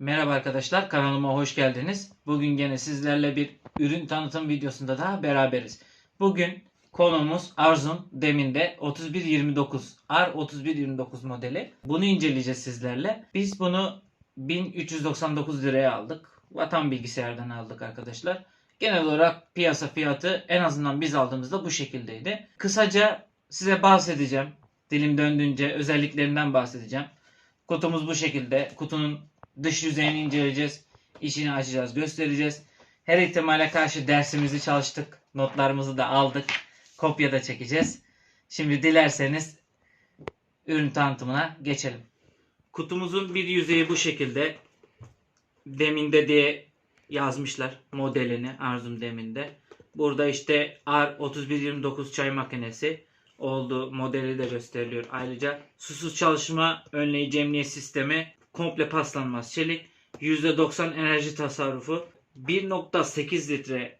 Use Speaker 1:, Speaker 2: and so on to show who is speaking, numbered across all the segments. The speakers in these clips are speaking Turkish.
Speaker 1: Merhaba arkadaşlar kanalıma hoş geldiniz. Bugün gene sizlerle bir ürün tanıtım videosunda daha beraberiz. Bugün konumuz Arzum Demin'de 3129 R3129 modeli. Bunu inceleyeceğiz sizlerle. Biz bunu 1399 liraya aldık. Vatan bilgisayardan aldık arkadaşlar. Genel olarak piyasa fiyatı en azından biz aldığımızda bu şekildeydi. Kısaca size bahsedeceğim. Dilim döndüğünce özelliklerinden bahsedeceğim. Kutumuz bu şekilde. Kutunun dış yüzeyini inceleyeceğiz. İçini açacağız, göstereceğiz. Her ihtimale karşı dersimizi çalıştık. Notlarımızı da aldık. Kopya da çekeceğiz. Şimdi dilerseniz ürün tanıtımına geçelim. Kutumuzun bir yüzeyi bu şekilde. Deminde diye yazmışlar modelini Arzum Deminde. Burada işte R3129 çay makinesi olduğu modeli de gösteriliyor. Ayrıca susuz çalışma önleyici emniyet sistemi, komple paslanmaz çelik, %90 enerji tasarrufu, 1.8 litre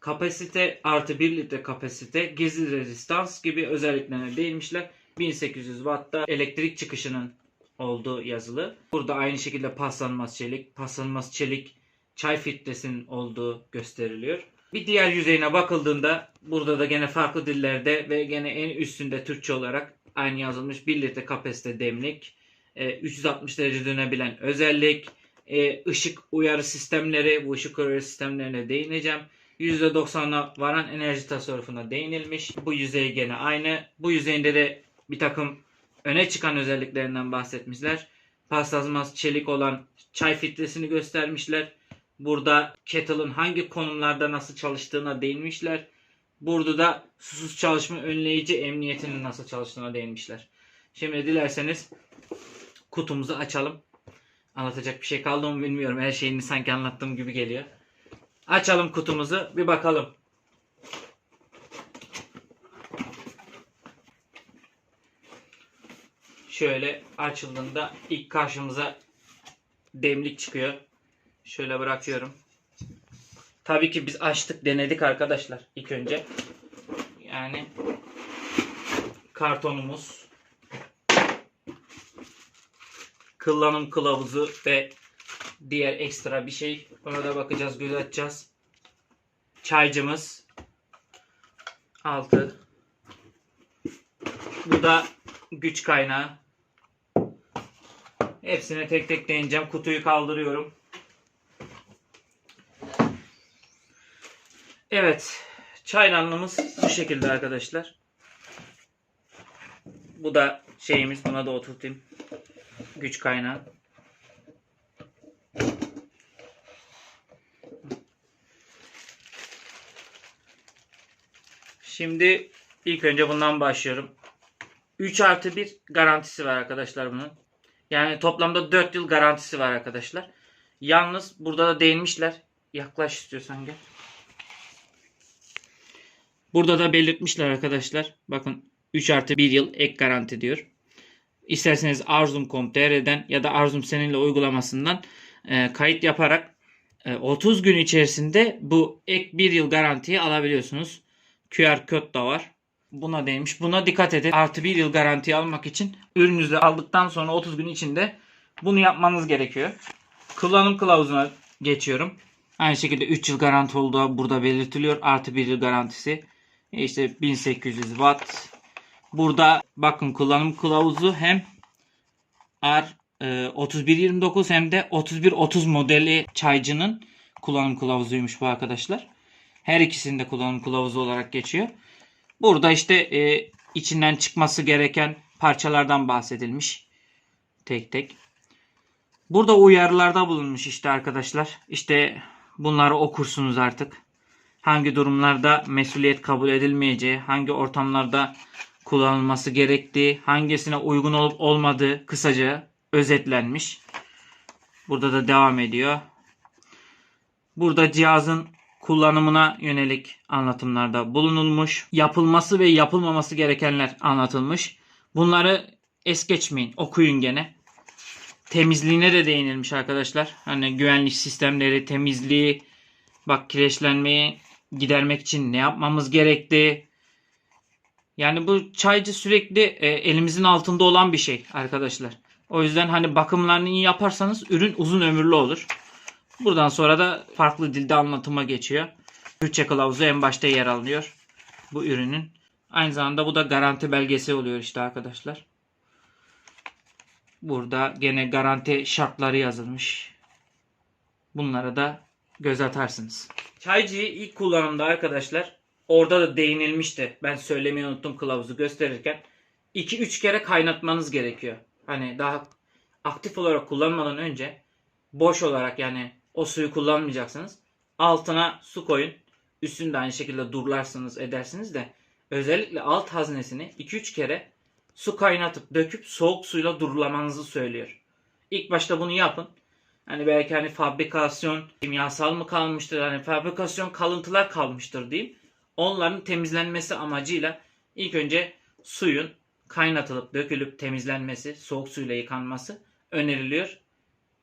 Speaker 1: kapasite artı 1 litre kapasite, gizli rezistans gibi özelliklerine değinmişler. 1800 Watt'ta elektrik çıkışının olduğu yazılı. Burada aynı şekilde paslanmaz çelik, paslanmaz çelik çay filtresinin olduğu gösteriliyor. Bir diğer yüzeyine bakıldığında burada da gene farklı dillerde ve gene en üstünde Türkçe olarak aynı yazılmış 1 litre kapasite demlik, e, 360 derece dönebilen özellik, e, ışık uyarı sistemleri, bu ışık uyarı sistemlerine değineceğim. %90'a varan enerji tasarrufuna değinilmiş. Bu yüzey gene aynı. Bu yüzeyinde de bir takım öne çıkan özelliklerinden bahsetmişler. Paslanmaz çelik olan çay filtresini göstermişler. Burada kettle'ın hangi konumlarda nasıl çalıştığına değinmişler. Burada da susuz çalışma önleyici emniyetinin nasıl çalıştığına değinmişler. Şimdi dilerseniz kutumuzu açalım. Anlatacak bir şey kaldı mı bilmiyorum. Her şeyini sanki anlattığım gibi geliyor. Açalım kutumuzu bir bakalım. Şöyle açıldığında ilk karşımıza demlik çıkıyor. Şöyle bırakıyorum. Tabii ki biz açtık denedik arkadaşlar ilk önce. Yani kartonumuz kullanım kılavuzu ve diğer ekstra bir şey. Ona da bakacağız, göz atacağız. Çaycımız. Altı. Bu da güç kaynağı. Hepsine tek tek değineceğim. Kutuyu kaldırıyorum. Evet. Çaydanlığımız bu şekilde arkadaşlar. Bu da şeyimiz. Buna da oturtayım. Güç kaynağı. Şimdi ilk önce bundan başlıyorum. 3 artı 1 garantisi var arkadaşlar bunun. Yani toplamda 4 yıl garantisi var arkadaşlar. Yalnız burada da değinmişler. Yaklaş istiyorsan gel. Burada da belirtmişler arkadaşlar. Bakın 3 artı 1 yıl ek garanti diyor. İsterseniz arzum.com.tr'den ya da Arzum seninle uygulamasından e, kayıt yaparak e, 30 gün içerisinde bu ek 1 yıl garantiyi alabiliyorsunuz. QR kod da var. Buna değmiş. Buna dikkat edin. Artı 1 yıl garanti almak için ürününüzü aldıktan sonra 30 gün içinde bunu yapmanız gerekiyor. Kullanım kılavuzuna geçiyorum. Aynı şekilde 3 yıl garanti olduğu burada belirtiliyor. Artı 1 yıl garantisi. İşte 1800 watt. Burada bakın kullanım kılavuzu hem R e, 3129 hem de 3130 modeli çaycının kullanım kılavuzuymuş bu arkadaşlar. Her ikisinde kullanım kılavuzu olarak geçiyor. Burada işte e, içinden çıkması gereken parçalardan bahsedilmiş. Tek tek. Burada uyarılarda bulunmuş işte arkadaşlar. İşte bunları okursunuz artık. Hangi durumlarda mesuliyet kabul edilmeyeceği, hangi ortamlarda kullanılması gerektiği, hangisine uygun olup olmadığı kısaca özetlenmiş. Burada da devam ediyor. Burada cihazın kullanımına yönelik anlatımlarda bulunulmuş. Yapılması ve yapılmaması gerekenler anlatılmış. Bunları es geçmeyin. Okuyun gene. Temizliğine de değinilmiş arkadaşlar. Hani güvenlik sistemleri, temizliği, bak kireçlenmeyi gidermek için ne yapmamız gerektiği. Yani bu çaycı sürekli e, elimizin altında olan bir şey arkadaşlar. O yüzden hani bakımlarını iyi yaparsanız ürün uzun ömürlü olur. Buradan sonra da farklı dilde anlatıma geçiyor. Türkçe kılavuzu en başta yer alıyor bu ürünün. Aynı zamanda bu da garanti belgesi oluyor işte arkadaşlar. Burada gene garanti şartları yazılmış. Bunlara da göz atarsınız. Çaycıyı ilk kullanımda arkadaşlar orada da değinilmişti. Ben söylemeyi unuttum kılavuzu gösterirken. 2-3 kere kaynatmanız gerekiyor. Hani daha aktif olarak kullanmadan önce boş olarak yani o suyu kullanmayacaksınız. Altına su koyun. Üstünde aynı şekilde durlarsınız edersiniz de özellikle alt haznesini 2-3 kere su kaynatıp döküp soğuk suyla durulamanızı söylüyor. İlk başta bunu yapın. Hani belki hani fabrikasyon kimyasal mı kalmıştır hani fabrikasyon kalıntılar kalmıştır diyeyim. Onların temizlenmesi amacıyla ilk önce suyun kaynatılıp dökülüp temizlenmesi, soğuk suyla yıkanması öneriliyor.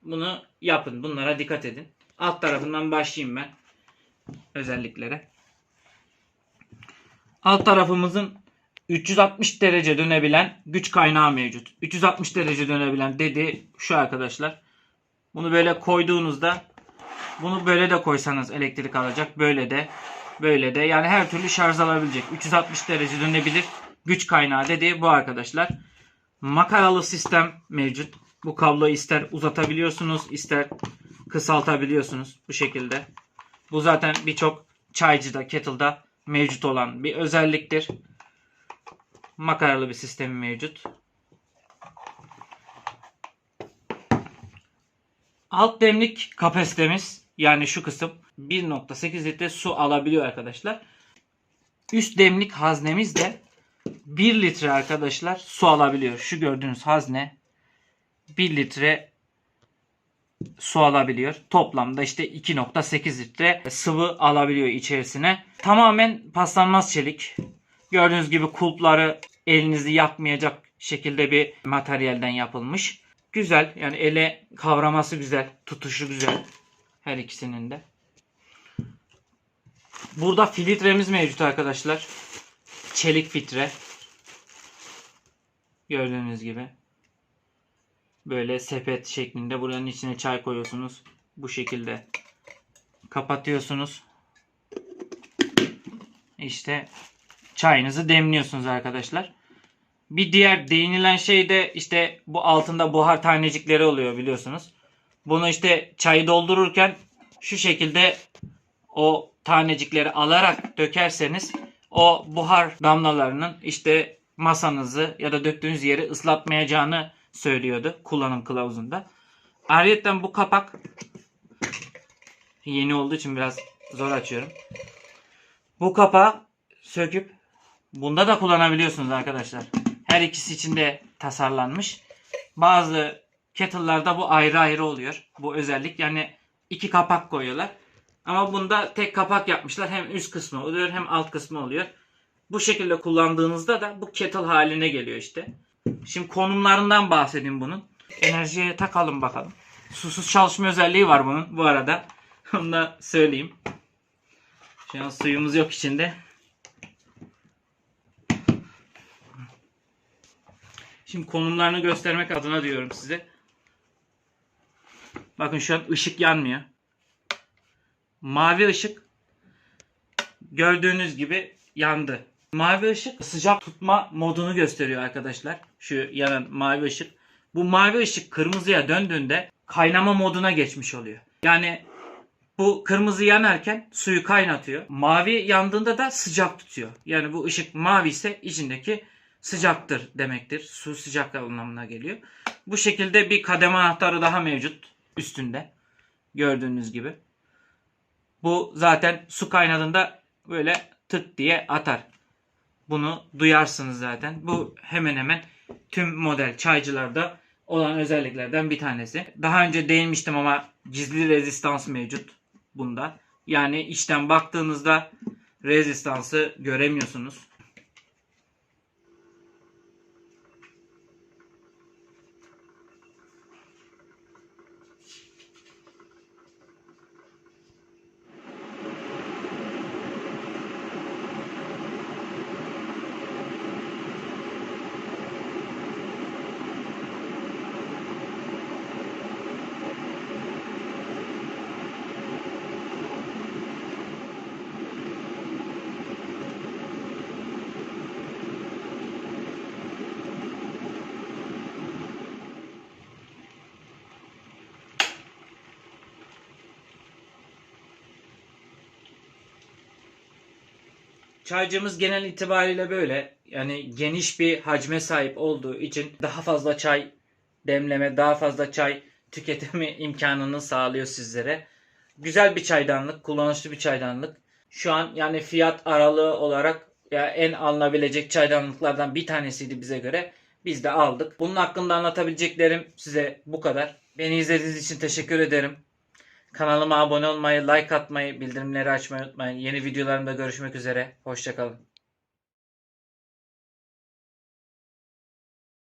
Speaker 1: Bunu yapın. Bunlara dikkat edin. Alt tarafından başlayayım ben özelliklere. Alt tarafımızın 360 derece dönebilen güç kaynağı mevcut. 360 derece dönebilen dedi şu arkadaşlar. Bunu böyle koyduğunuzda bunu böyle de koysanız elektrik alacak. Böyle de böyle de yani her türlü şarj alabilecek. 360 derece dönebilir güç kaynağı dedi bu arkadaşlar. Makaralı sistem mevcut. Bu kabloyu ister uzatabiliyorsunuz ister kısaltabiliyorsunuz bu şekilde. Bu zaten birçok çaycıda, kettle'da mevcut olan bir özelliktir. Makaralı bir sistemi mevcut. Alt demlik kapasitemiz yani şu kısım 1.8 litre su alabiliyor arkadaşlar. Üst demlik haznemiz de 1 litre arkadaşlar su alabiliyor. Şu gördüğünüz hazne 1 litre su alabiliyor. Toplamda işte 2.8 litre sıvı alabiliyor içerisine. Tamamen paslanmaz çelik. Gördüğünüz gibi kulpları elinizi yakmayacak şekilde bir materyalden yapılmış. Güzel yani ele kavraması güzel. Tutuşu güzel. Her ikisinin de. Burada filtremiz mevcut arkadaşlar. Çelik filtre. Gördüğünüz gibi. Böyle sepet şeklinde buranın içine çay koyuyorsunuz. Bu şekilde kapatıyorsunuz. İşte çayınızı demliyorsunuz arkadaşlar. Bir diğer değinilen şey de işte bu altında buhar tanecikleri oluyor biliyorsunuz. Bunu işte çayı doldururken şu şekilde o tanecikleri alarak dökerseniz o buhar damlalarının işte masanızı ya da döktüğünüz yeri ıslatmayacağını söylüyordu kullanım kılavuzunda. Ayrıca bu kapak yeni olduğu için biraz zor açıyorum. Bu kapağı söküp bunda da kullanabiliyorsunuz arkadaşlar. Her ikisi için de tasarlanmış. Bazı kettle'larda bu ayrı ayrı oluyor. Bu özellik yani iki kapak koyuyorlar. Ama bunda tek kapak yapmışlar. Hem üst kısmı oluyor hem alt kısmı oluyor. Bu şekilde kullandığınızda da bu kettle haline geliyor işte. Şimdi konumlarından bahsedeyim bunun. Enerjiye takalım bakalım. Susuz çalışma özelliği var bunun bu arada. Onu da söyleyeyim. Şu an suyumuz yok içinde. Şimdi konumlarını göstermek adına diyorum size. Bakın şu an ışık yanmıyor. Mavi ışık gördüğünüz gibi yandı. Mavi ışık sıcak tutma modunu gösteriyor arkadaşlar. Şu yanan mavi ışık. Bu mavi ışık kırmızıya döndüğünde kaynama moduna geçmiş oluyor. Yani bu kırmızı yanarken suyu kaynatıyor. Mavi yandığında da sıcak tutuyor. Yani bu ışık mavi ise içindeki sıcaktır demektir. Su sıcak anlamına geliyor. Bu şekilde bir kademe anahtarı daha mevcut üstünde. Gördüğünüz gibi. Bu zaten su kaynadığında böyle tık diye atar. Bunu duyarsınız zaten. Bu hemen hemen tüm model çaycılarda olan özelliklerden bir tanesi. Daha önce değinmiştim ama gizli rezistans mevcut bunda. Yani içten baktığınızda rezistansı göremiyorsunuz. Çaycımız genel itibariyle böyle. Yani geniş bir hacme sahip olduğu için daha fazla çay demleme, daha fazla çay tüketimi imkanını sağlıyor sizlere. Güzel bir çaydanlık, kullanışlı bir çaydanlık. Şu an yani fiyat aralığı olarak ya en alınabilecek çaydanlıklardan bir tanesiydi bize göre. Biz de aldık. Bunun hakkında anlatabileceklerim size bu kadar. Beni izlediğiniz için teşekkür ederim. Kanalıma abone olmayı, like atmayı, bildirimleri açmayı unutmayın. Yeni videolarımda görüşmek üzere. Hoşçakalın.